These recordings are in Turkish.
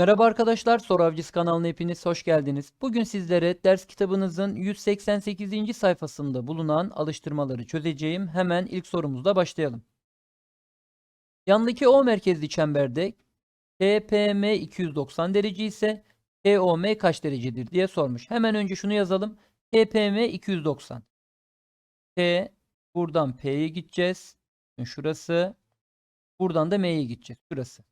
Merhaba arkadaşlar, Soru Avcısı kanalına hepiniz hoş geldiniz. Bugün sizlere ders kitabınızın 188. sayfasında bulunan alıştırmaları çözeceğim. Hemen ilk sorumuzla başlayalım. Yandaki O merkezli çemberde TPM 290 derece ise TOM kaç derecedir diye sormuş. Hemen önce şunu yazalım. TPM 290. T buradan P'ye gideceğiz. Şurası. Buradan da M'ye gideceğiz. Şurası.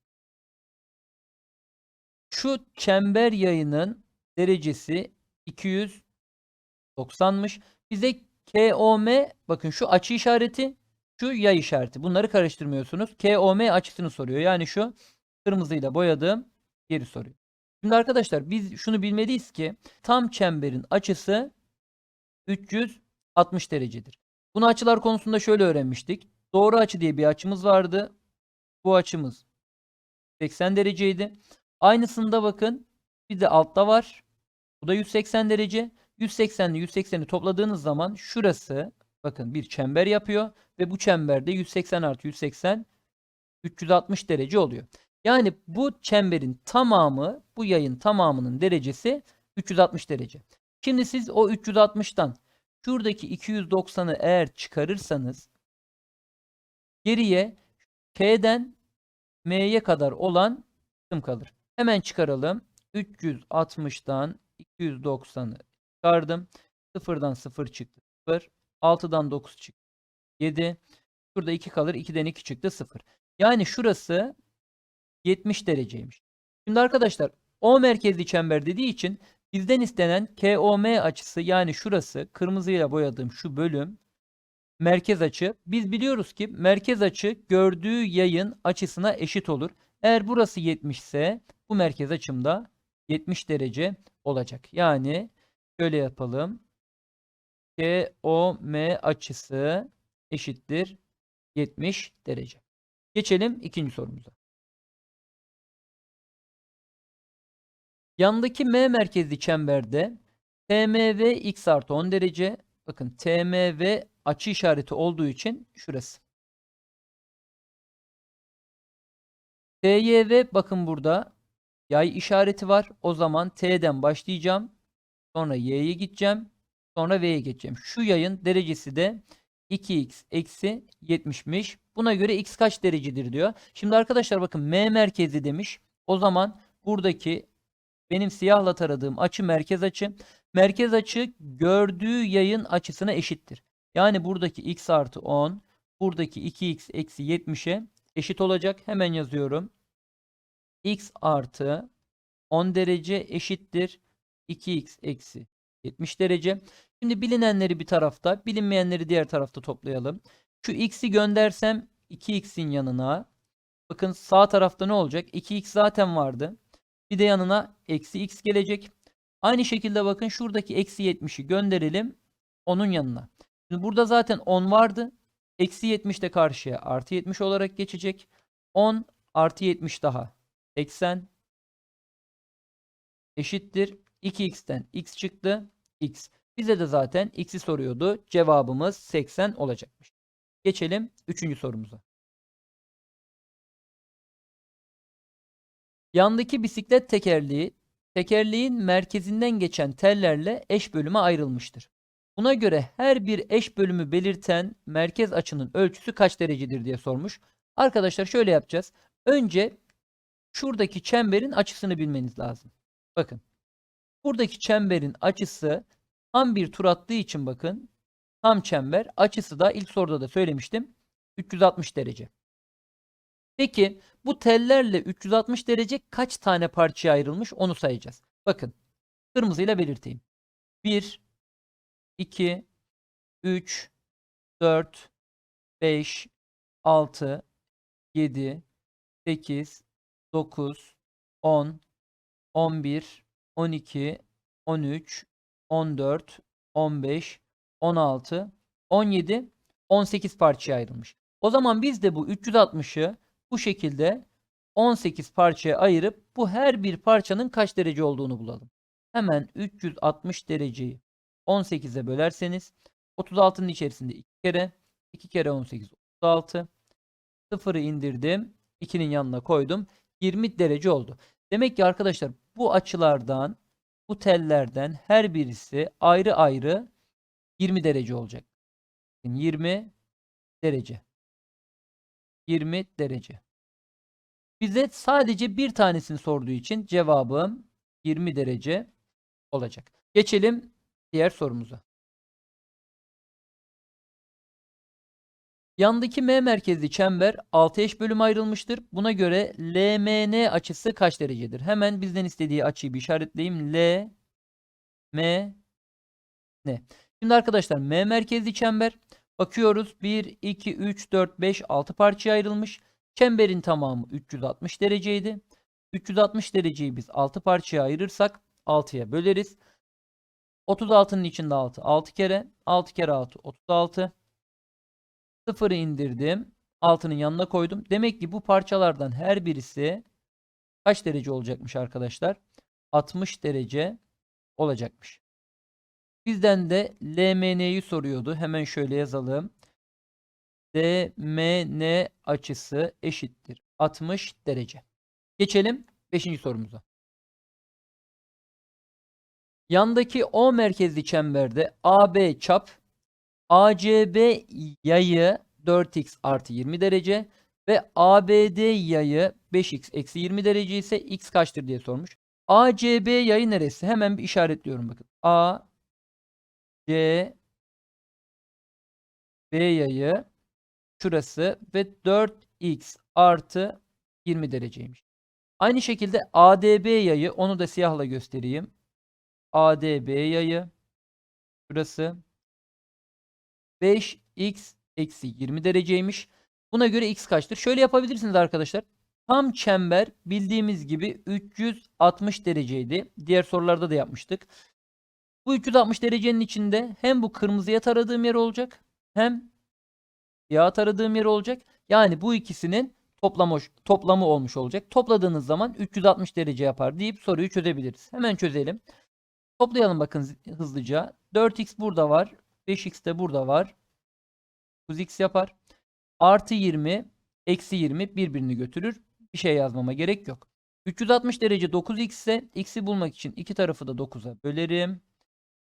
Şu çember yayının derecesi 290'mış. Bize KOM bakın şu açı işareti, şu yay işareti. Bunları karıştırmıyorsunuz. KOM açısını soruyor. Yani şu kırmızıyla boyadığım yeri soruyor. Şimdi arkadaşlar biz şunu bilmeliyiz ki tam çemberin açısı 360 derecedir. Bunu açılar konusunda şöyle öğrenmiştik. Doğru açı diye bir açımız vardı. Bu açımız 80 dereceydi. Aynısında bakın bir de altta var. Bu da 180 derece. 180 ile 180'i topladığınız zaman şurası bakın bir çember yapıyor ve bu çemberde 180 artı 180 360 derece oluyor. Yani bu çemberin tamamı bu yayın tamamının derecesi 360 derece. Şimdi siz o 360'tan şuradaki 290'ı eğer çıkarırsanız geriye K'den M'ye kadar olan kısım kalır. Hemen çıkaralım. 360'dan 290'ı çıkardım. 0'dan 0 çıktı. 0. 6'dan 9 çıktı. 7. Şurada 2 kalır. 2'den 2 çıktı. 0. Yani şurası 70 dereceymiş. Şimdi arkadaşlar O merkezli çember dediği için bizden istenen KOM açısı yani şurası kırmızıyla boyadığım şu bölüm merkez açı. Biz biliyoruz ki merkez açı gördüğü yayın açısına eşit olur. Eğer burası 70 ise bu merkez açımda 70 derece olacak. Yani şöyle yapalım. KOM açısı eşittir 70 derece. Geçelim ikinci sorumuza. Yandaki M merkezli çemberde TMV x artı 10 derece. Bakın TMV açı işareti olduğu için şurası. TYV bakın burada yay işareti var. O zaman T'den başlayacağım. Sonra Y'ye gideceğim. Sonra V'ye geçeceğim. Şu yayın derecesi de 2x eksi 70'miş. Buna göre x kaç derecedir diyor. Şimdi arkadaşlar bakın M merkezi demiş. O zaman buradaki benim siyahla taradığım açı merkez açı. Merkez açı gördüğü yayın açısına eşittir. Yani buradaki x artı 10 buradaki 2x eksi 70'e eşit olacak. Hemen yazıyorum. x artı 10 derece eşittir. 2x eksi 70 derece. Şimdi bilinenleri bir tarafta, bilinmeyenleri diğer tarafta toplayalım. Şu x'i göndersem 2x'in yanına. Bakın sağ tarafta ne olacak? 2x zaten vardı. Bir de yanına eksi x gelecek. Aynı şekilde bakın şuradaki eksi 70'i gönderelim. Onun yanına. Şimdi burada zaten 10 vardı. Eksi 70 de karşıya artı 70 olarak geçecek. 10 artı 70 daha. 80 eşittir. 2x'ten x çıktı. x. Bize de zaten x'i soruyordu. Cevabımız 80 olacakmış. Geçelim 3. sorumuza. Yandaki bisiklet tekerleği tekerleğin merkezinden geçen tellerle eş bölüme ayrılmıştır. Buna göre her bir eş bölümü belirten merkez açının ölçüsü kaç derecedir diye sormuş. Arkadaşlar şöyle yapacağız. Önce şuradaki çemberin açısını bilmeniz lazım. Bakın. Buradaki çemberin açısı tam bir tur attığı için bakın. Tam çember açısı da ilk soruda da söylemiştim. 360 derece. Peki bu tellerle 360 derece kaç tane parçaya ayrılmış onu sayacağız. Bakın kırmızıyla belirteyim. 1, 2, 3, 4, 5, 6, 7, 8, 9, 10, 11, 12, 13, 14, 15, 16, 17, 18 parçaya ayrılmış. O zaman biz de bu 360'ı bu şekilde 18 parçaya ayırıp bu her bir parçanın kaç derece olduğunu bulalım. Hemen 360 dereceyi 18'e bölerseniz 36'nın içerisinde 2 kere 2 kere 18 36 0'ı indirdim 2'nin yanına koydum 20 derece oldu. Demek ki arkadaşlar bu açılardan, bu tellerden her birisi ayrı ayrı 20 derece olacak. 20 derece. 20 derece. Bize sadece bir tanesini sorduğu için cevabım 20 derece olacak. Geçelim diğer sorumuza. Yandaki M merkezli çember 6 eş bölüm ayrılmıştır. Buna göre LMN açısı kaç derecedir? Hemen bizden istediği açıyı bir işaretleyeyim. L M N. Şimdi arkadaşlar M merkezli çember bakıyoruz. 1 2 3 4 5 6 parçaya ayrılmış. Çemberin tamamı 360 dereceydi. 360 dereceyi biz 6 parçaya ayırırsak 6'ya böleriz. 36'nın içinde 6. 6 kere. 6 kere 6. 36. 0'ı indirdim. 6'nın yanına koydum. Demek ki bu parçalardan her birisi kaç derece olacakmış arkadaşlar? 60 derece olacakmış. Bizden de LMN'yi soruyordu. Hemen şöyle yazalım. DMN açısı eşittir 60 derece. Geçelim 5. sorumuza. Yandaki O merkezli çemberde AB çap ACB yayı 4x artı 20 derece ve ABD yayı 5x eksi 20 derece ise x kaçtır diye sormuş. ACB yayı neresi? Hemen bir işaretliyorum bakın. A C B yayı şurası ve 4x artı 20 dereceymiş. Aynı şekilde ADB yayı onu da siyahla göstereyim. ADB yayı şurası 5x eksi 20 dereceymiş. Buna göre x kaçtır? Şöyle yapabilirsiniz arkadaşlar. Tam çember bildiğimiz gibi 360 dereceydi. Diğer sorularda da yapmıştık. Bu 360 derecenin içinde hem bu kırmızıya taradığım yer olacak hem siyah taradığım yer olacak. Yani bu ikisinin toplamı, toplamı olmuş olacak. Topladığınız zaman 360 derece yapar deyip soruyu çözebiliriz. Hemen çözelim. Toplayalım bakın hızlıca. 4x burada var. 5x de burada var. 9x yapar. Artı 20, eksi 20 birbirini götürür. Bir şey yazmama gerek yok. 360 derece 9x ise x'i bulmak için iki tarafı da 9'a bölerim.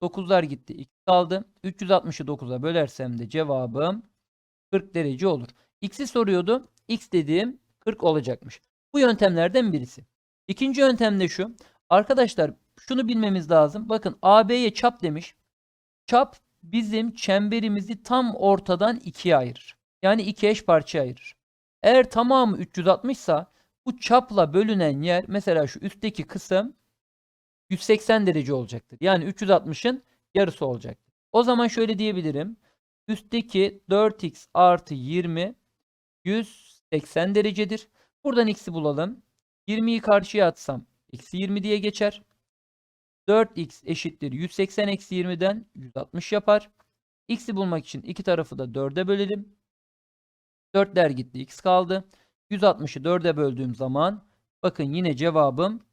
9'lar gitti. x kaldı. 360'ı 9'a bölersem de cevabım 40 derece olur. X'i soruyordu. X dediğim 40 olacakmış. Bu yöntemlerden birisi. İkinci yöntem de şu. Arkadaşlar şunu bilmemiz lazım. Bakın AB'ye çap demiş. Çap bizim çemberimizi tam ortadan ikiye ayırır. Yani iki eş parçaya ayırır. Eğer tamamı 360 ise bu çapla bölünen yer mesela şu üstteki kısım 180 derece olacaktır. Yani 360'ın yarısı olacaktır. O zaman şöyle diyebilirim. Üstteki 4x artı 20 180 derecedir. Buradan x'i bulalım. 20'yi karşıya atsam eksi 20 diye geçer. 4x eşittir 180 eksi 20'den 160 yapar. x'i bulmak için iki tarafı da 4'e bölelim. 4'ler gitti x kaldı. 160'ı 4'e böldüğüm zaman bakın yine cevabım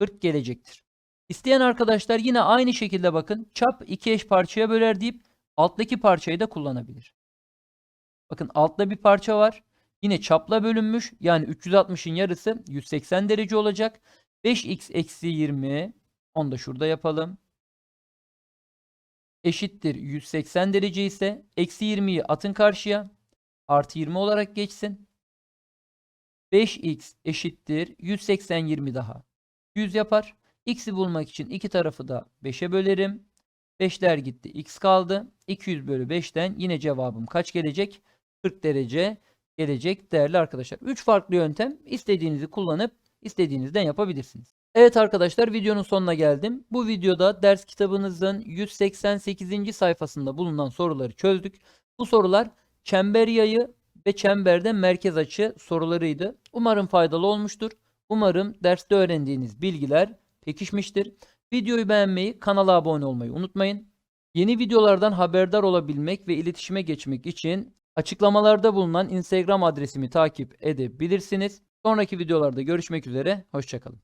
40 gelecektir. İsteyen arkadaşlar yine aynı şekilde bakın çap iki eş parçaya böler deyip alttaki parçayı da kullanabilir. Bakın altta bir parça var. Yine çapla bölünmüş. Yani 360'ın yarısı 180 derece olacak. 5x eksi 20 onu da şurada yapalım. Eşittir 180 derece ise eksi 20'yi atın karşıya. Artı 20 olarak geçsin. 5x eşittir 180 20 daha. 100 yapar. X'i bulmak için iki tarafı da 5'e bölerim. 5'ler gitti. X kaldı. 200 bölü 5'ten yine cevabım kaç gelecek? 40 derece gelecek değerli arkadaşlar. 3 farklı yöntem istediğinizi kullanıp istediğinizden yapabilirsiniz. Evet arkadaşlar videonun sonuna geldim. Bu videoda ders kitabınızın 188. sayfasında bulunan soruları çözdük. Bu sorular çember yayı ve çemberde merkez açı sorularıydı. Umarım faydalı olmuştur. Umarım derste öğrendiğiniz bilgiler pekişmiştir. Videoyu beğenmeyi, kanala abone olmayı unutmayın. Yeni videolardan haberdar olabilmek ve iletişime geçmek için açıklamalarda bulunan Instagram adresimi takip edebilirsiniz. Sonraki videolarda görüşmek üzere, hoşçakalın.